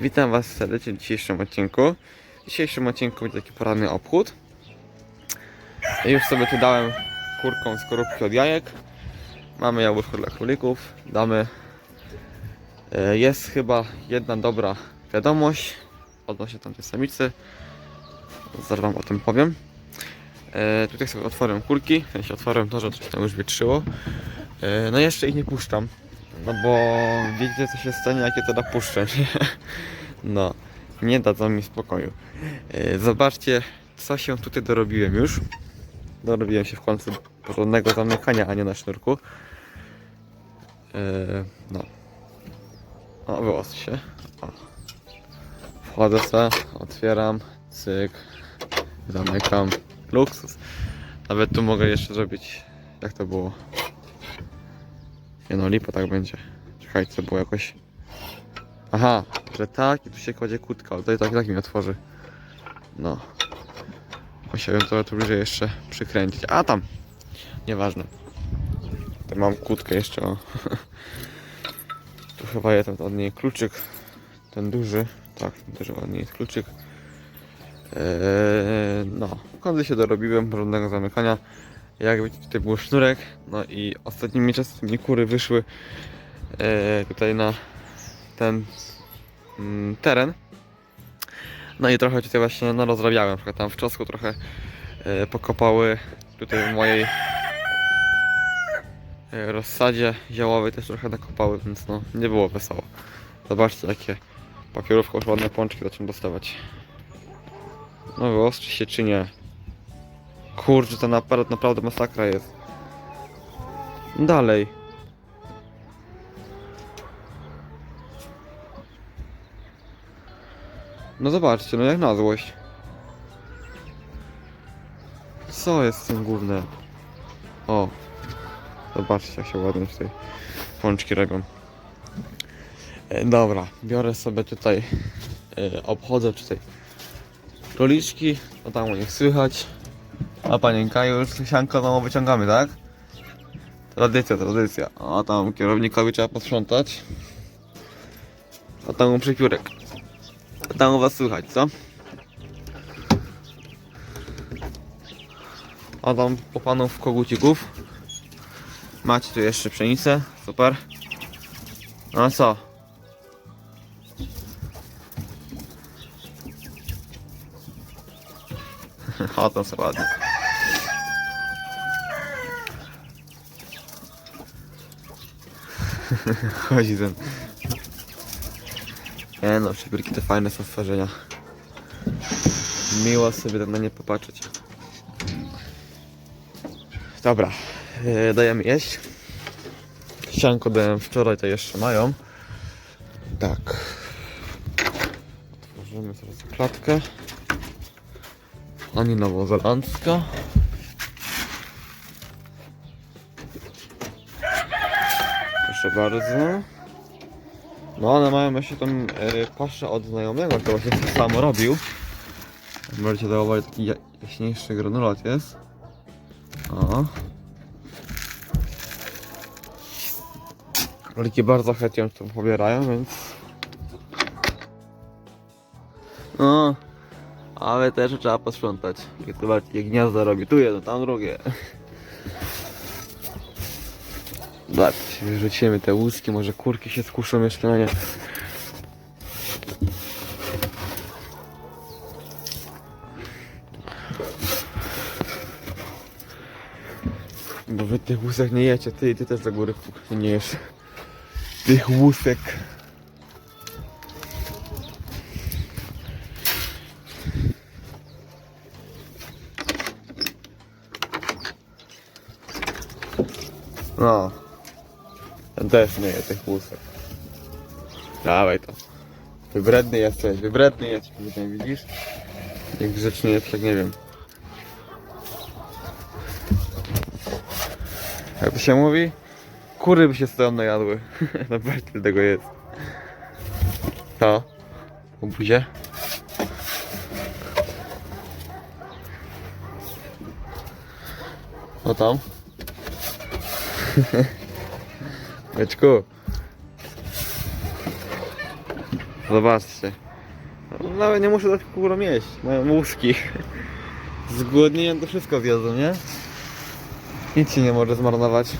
Witam Was serdecznie w dzisiejszym odcinku. W dzisiejszym odcinku będzie taki poranny obchód. Już sobie tu dałem kurką skorupki od jajek. Mamy jabłuszko dla królików. Damy. E, Jest chyba jedna dobra wiadomość odnośnie tamtej samicy. Zaraz Wam o tym powiem. E, tutaj sobie otworzyłem kurki, w sensie otworzyłem to, że coś tam już wietrzyło. E, no jeszcze ich nie puszczam, no bo wiecie co się stanie, jakie to napuszczę, nie? No, nie dadzą mi spokoju. E, zobaczcie, co się tutaj dorobiłem już. Dorobiłem się w końcu porządnego zamykania, a nie na sznurku. E, no. O, wyłosł się. O. Wchodzę se, otwieram, cyk, zamykam. Luksus. Nawet tu mogę jeszcze zrobić, jak to było. Nie no, lipa tak będzie. Czekajcie, to było jakoś... Aha, że tak i tu się kładzie kutka, ale to i tak, tak mi otworzy. No. Musiałem to tu bliżej jeszcze przykręcić. A tam! Nieważne. To mam kłódkę jeszcze, o. tu chyba jest od niej kluczyk. Ten duży. Tak, ten duży od niej jest kluczyk. Eee, no, końcu się dorobiłem porządnego zamykania. Jak widzicie, tutaj był sznurek. No i ostatnimi czasy mi kury wyszły eee, tutaj na ten mm, teren. No i trochę tutaj właśnie no, rozrabiałem. Na tam w czosku trochę e, pokopały. Tutaj w mojej e, rozsadzie ziołowej też trochę nakopały, więc no nie było wesoło. Zobaczcie jakie papierówko już ładne pączki zaczną dostawać. No wyostrzy się czy nie? Kurczę, ten aparat naprawdę masakra jest. Dalej. No zobaczcie, no jak na złość. Co jest z tym główne? O. Zobaczcie jak się ładnie tutaj pączki robią. E, dobra, biorę sobie tutaj, e, obchodzę tutaj króliczki, no tam u nich słychać. A panienka już sianko znowu wyciągamy, tak? Tradycja, tradycja. A tam kierownikowi trzeba posprzątać. A tam u przepiórek. A tam u was słychać, co? A tam po panów kogucików. Macie tu jeszcze pszenicę, super. No a co? O, to co ładnie. Chodzi ten. Nie no, przybierki to fajne są stworzenia. Miło sobie na nie popatrzeć. Dobra, yy, dajemy jeść. Sianko dałem wczoraj, to jeszcze mają. Tak. Otworzymy teraz klatkę. Ani nowozelandzka. Proszę bardzo. No one mają jeszcze tam e, paszę od znajomego, kto właśnie to samo robił. Możecie zauważyć taki ja- jaśniejszy granulat jest. O. Króliki bardzo chętnie to pobierają, więc... No, ale też trzeba posprzątać. Jak zobaczcie, gniazdo robi tu jedno, tam drugie. Zobaczcie, wyrzucimy te łuski, może kurki się skuszą jeszcze na nie. Bo wy tych łusek nie jecie, ty, ty też za góry nie jesz. Tych łusek. No. Ten też nie je tych łusek. Dawaj to. Wybredny jesteś, wybredny jesteś, tutaj widzisz? Jak grzeczny jest, jak nie wiem. Jak to się mówi? Kury by się z tego najadły. Naprawdę tego jest. To. Obuzie. No tam. Beczku. Zobaczcie. Nawet nie muszę tak kurwa jeść. Mają łuski. Zgłodnieją to wszystko zjedzą, nie? Nic się nie może zmarnować.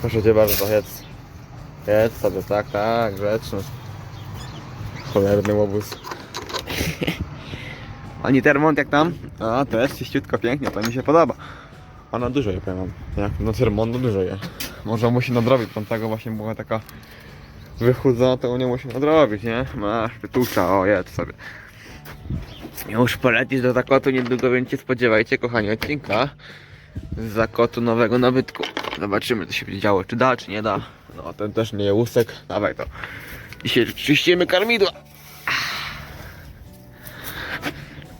Proszę cię bardzo, jedz. Jedz sobie, tak, tak, grzeczny. Cholerny łobuz. Ani Termont jak tam? A, też czyściutko, pięknie, to mi się podoba. Ona dużo je, powiem wam. Jak no Termont dużo je. Może musi nadrobić, tam tego właśnie była taka wychudzona, to nie musi nadrobić, nie? Masz, pytusza, o, jedz sobie. Już polecisz do Zakotu niedługo, więc się spodziewajcie, kochani, odcinka z Zakotu nowego nabytku. Zobaczymy, co się będzie działo, czy da, czy nie da. No, ten też nie je łusek, dawaj to. Dzisiaj czyścimy karmidła.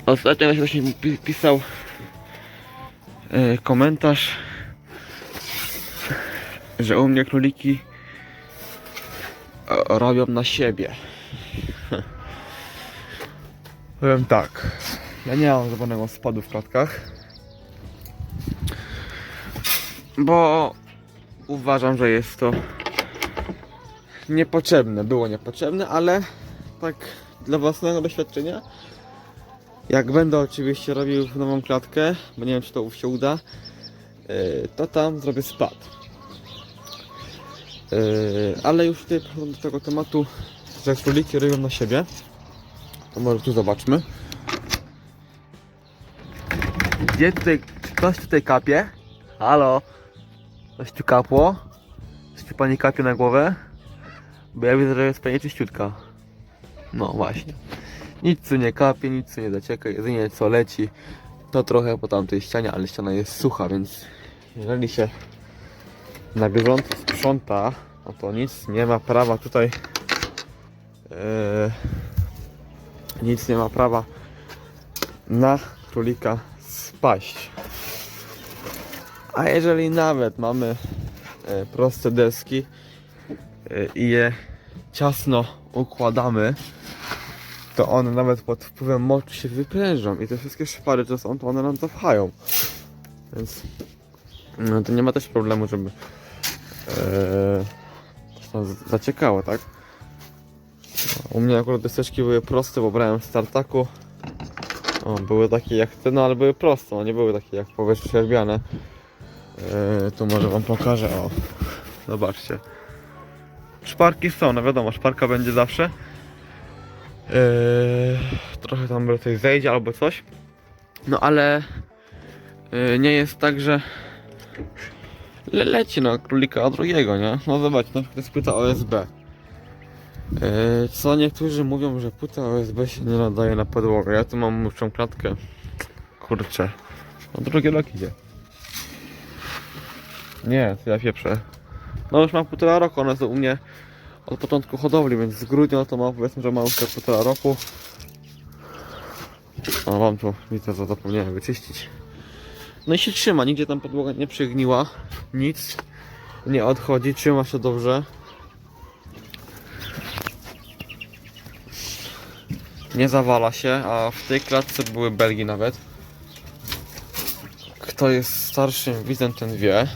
Ostatnio ktoś właśnie pi- pisał e, komentarz, że u mnie króliki e, robią na siebie. Powiem tak, ja nie mam żadnego spadu w klatkach, bo uważam, że jest to niepotrzebne, było niepotrzebne, ale tak dla własnego doświadczenia jak będę oczywiście robił nową klatkę, bo nie wiem czy to się uda, yy, to tam zrobię spad. Yy, ale już tutaj do tego tematu, że króliki robią na siebie, to może tu zobaczmy. Gdzie tutaj, ktoś tutaj kapie? Halo? Coś tu kapło? Coś tu pani kapie na głowę? Bo ja widzę, że jest pani czyściutka. No właśnie. Nic tu nie kapie, nic tu nie zacieka, jedynie co leci to trochę po tamtej ścianie, ale ściana jest sucha, więc jeżeli się na bieżąco sprząta, no to nic nie ma prawa tutaj e, nic nie ma prawa na królika spaść. A jeżeli nawet mamy e, proste deski e, i je ciasno układamy, to one nawet pod wpływem moczu się wyprężą i te wszystkie szpary, co są, to one nam zapchają. Więc no, to nie ma też problemu, żeby e, coś tam z- zaciekało, tak? U mnie akurat deseczki były proste, bo brałem z. O, były takie jak te, no ale były proste, no nie były takie jak powierzchowniane. E, tu może wam pokażę, o. Zobaczcie. Szparki są, no wiadomo, szparka będzie zawsze. Yy, trochę tam coś zejdzie albo coś. No ale yy, nie jest tak, że le leci na królika drugiego, nie? No zobacz, na przykład jest płyta OSB. Yy, co niektórzy mówią, że płyta OSB się nie nadaje na podłogę. Ja tu mam muszczą klatkę. Kurczę. No drugi rok idzie. Nie, to ja pieprzę. No już mam półtora roku, one są u mnie od początku hodowli, więc z grudnia to ma powiedzmy, że ma już te półtora roku. A wam tu widzę, co zapomniałem wyczyścić. No i się trzyma, nigdzie tam podłoga nie przygniła, nic nie odchodzi, trzyma się dobrze. Nie zawala się, a w tej klatce były belgi nawet. Kto jest starszym widzem, ten wie.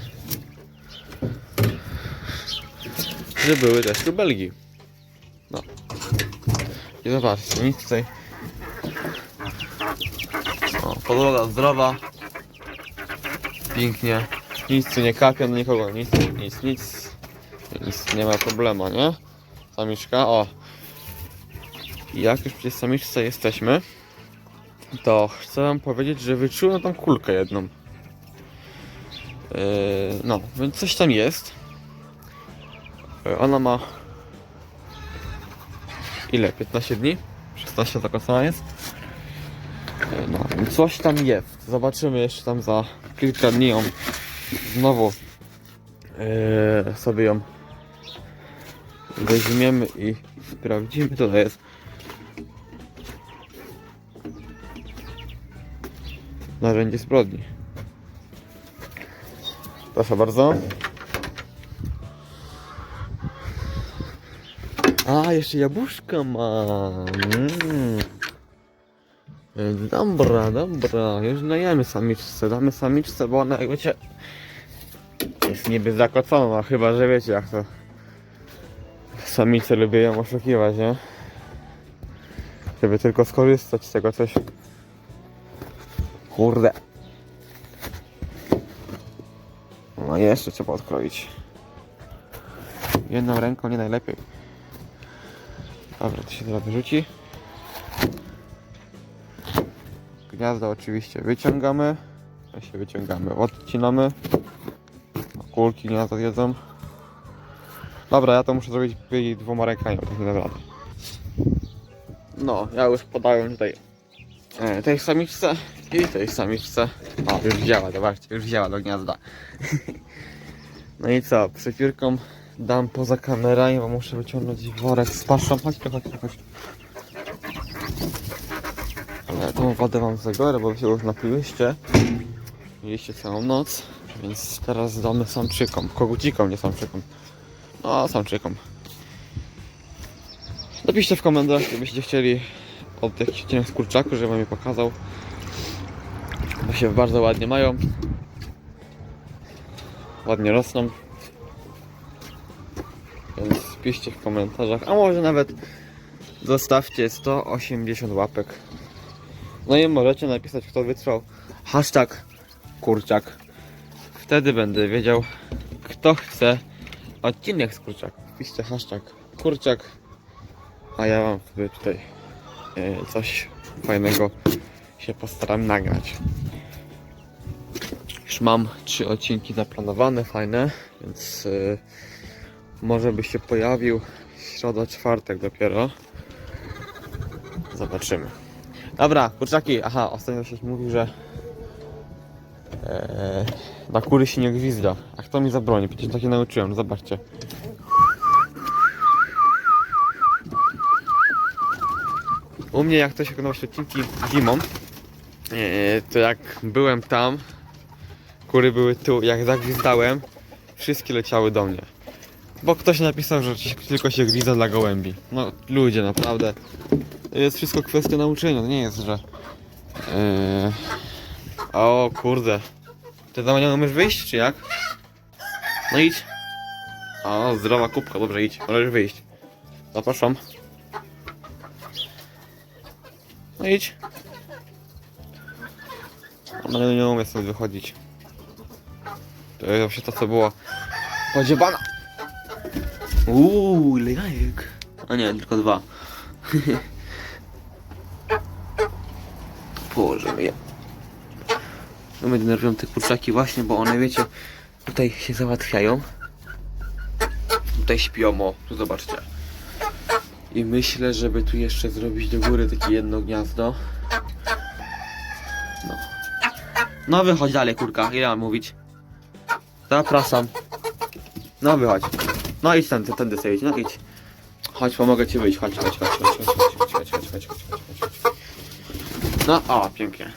że były też tu Belgii. No. I zobaczcie, nic tutaj. O, podłoga zdrowa. Pięknie. Nic tu nie kapia do nikogo, nic, nic, nic. Nic, nie ma problemu, nie? Samiczka, o. Jak już przy samiczce jesteśmy, to chcę wam powiedzieć, że wyczułem tam kulkę jedną. Yy, no, więc coś tam jest. Ona ma ile? 15 dni? 16 taka sama jest? Coś tam jest. Zobaczymy jeszcze tam za kilka dni ją znowu e, sobie ją weźmiemy i sprawdzimy co to jest. Narzędzie zbrodni. Proszę bardzo. A, jeszcze jabłuszka mam. Mm. Dobra, dobra. Już dajemy samiczce. Damy samiczce, bo ona, jak wiecie, jest niby zakocona, chyba że wiecie jak to. Samice lubią ją oszukiwać, nie? Żeby tylko skorzystać z tego coś. Kurde. No jeszcze trzeba odkroić. Jedną ręką nie najlepiej. Dobra, to się teraz wyrzuci. Gniazda oczywiście wyciągamy. Się wyciągamy, odcinamy. Kulki gniazda jedzą. Dobra, ja to muszę zrobić dwoma rękami, bo tak nie dam. No, ja już podałem tutaj e, tej samiczce i tej samiczce. O, już działa, zobaczcie, już działa do gniazda. no i co, przypiórką dam poza kamerę, bo muszę wyciągnąć worek z paszą. Chodź chodź chodź tą wodę wam zabiorę, bo się już napiłyście. Mieliście całą noc, więc teraz damy samczykom, kogucikom, nie samczykom. No, samczykom. Napiszcie w komentarzach, gdybyście chcieli od jakichś odcinek z kurczaku, żebym wam je pokazał. Bo się bardzo ładnie mają. Ładnie rosną. Więc piszcie w komentarzach, a może nawet zostawcie 180 łapek. No i możecie napisać kto wytrwał hashtag kurczak. Wtedy będę wiedział kto chce odcinek z kurczaku. Piszcie hashtag kurczak, a ja wam wtedy tutaj e, coś fajnego się postaram nagrać. Już mam trzy odcinki zaplanowane, fajne, więc e, może by się pojawił środa, czwartek dopiero. Zobaczymy. Dobra, kurczaki, aha, ostatnio się mówił, że e, na kury się nie gwizda. A kto mi zabroni? Przecież takie nauczyłem, zobaczcie. U mnie jak ktoś oglądał odcinki zimą, e, to jak byłem tam, kury były tu, jak zagwizdałem, wszystkie leciały do mnie. Bo ktoś napisał, że tylko się gwizda dla gołębi. No ludzie, naprawdę. To jest wszystko kwestia nauczenia, to nie jest, że... Yy... O kurde. Ty za nie umiesz wyjść, czy jak? No idź. O, zdrowa kubka, dobrze idź, możesz wyjść. Zapraszam. No idź. Ona nie umie sobie wychodzić. To jest właśnie to, co było podziebana. Uuu, ile jajek. A nie, tylko dwa. Położymy je. No mnie denerwują te kurczaki właśnie, bo one wiecie, tutaj się załatwiają. Tutaj śpią, o, tu zobaczcie. I myślę, żeby tu jeszcze zrobić do góry takie jedno gniazdo. No. No wychodź dalej, kurka. Ile mam mówić? Zapraszam. No wychodź. No idź tędy, tędy sobie idź, no idź. Chodź, pomogę ci wyjść. Chodź, chodź, chodź, chodź, chodź, chodź, chodź, chodź, chodź, chodź, chodź, chodź, chodź. No, o, pięknie.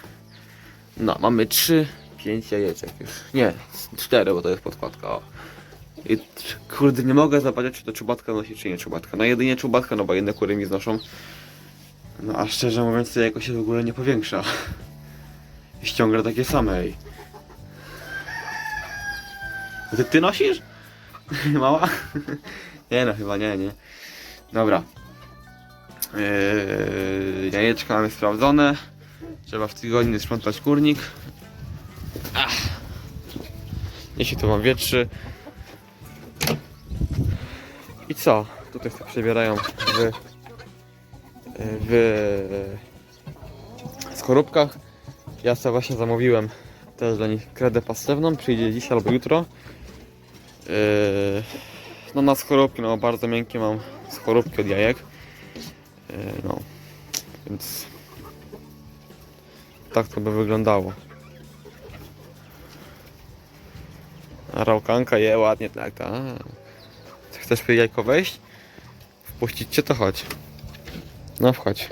No, mamy trzy, pięć jajeczek już. Nie, cztery, bo to jest podkładka, o. I kurde, nie mogę zobaczyć, czy to czubatka nosi, czy nie czubatka. No jedynie czubatka, no bo jedne kury mi znoszą. No a szczerze mówiąc, to jakoś się w ogóle nie powiększa. Jest ciągle takie same, ej. Ty, ty nosisz? Mała? nie no, chyba nie, nie. Dobra. Yy, jajeczka mamy sprawdzone. Trzeba w tygodniu sprzątać kurnik. Ach. Się to wam wietrzy. I co? Tutaj się przebierają w, w skorupkach. Ja sobie właśnie zamówiłem też dla nich kredę pastewną. Przyjdzie dziś albo jutro. Yy, no na skorupki, no bardzo miękkie mam skorupki od jajek. Yy, no, więc tak to by wyglądało. A rałkanka je ładnie, tak, tak. Chcesz po jajko wejść? Wpuścić cię, to chodź. No wchodź.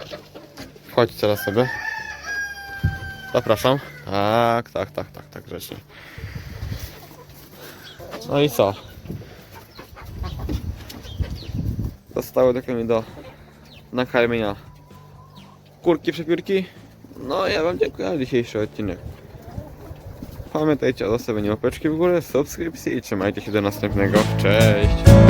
Wchodź teraz sobie. Zapraszam. Tak, tak, tak, tak, tak, grzecznie. No i co? Zostały tylko mi do nakarmienia kurki przepiórki. No ja wam dziękuję za dzisiejszy odcinek. Pamiętajcie o zostawieniu łapeczki w górę, subskrypcji i trzymajcie się do następnego. Cześć!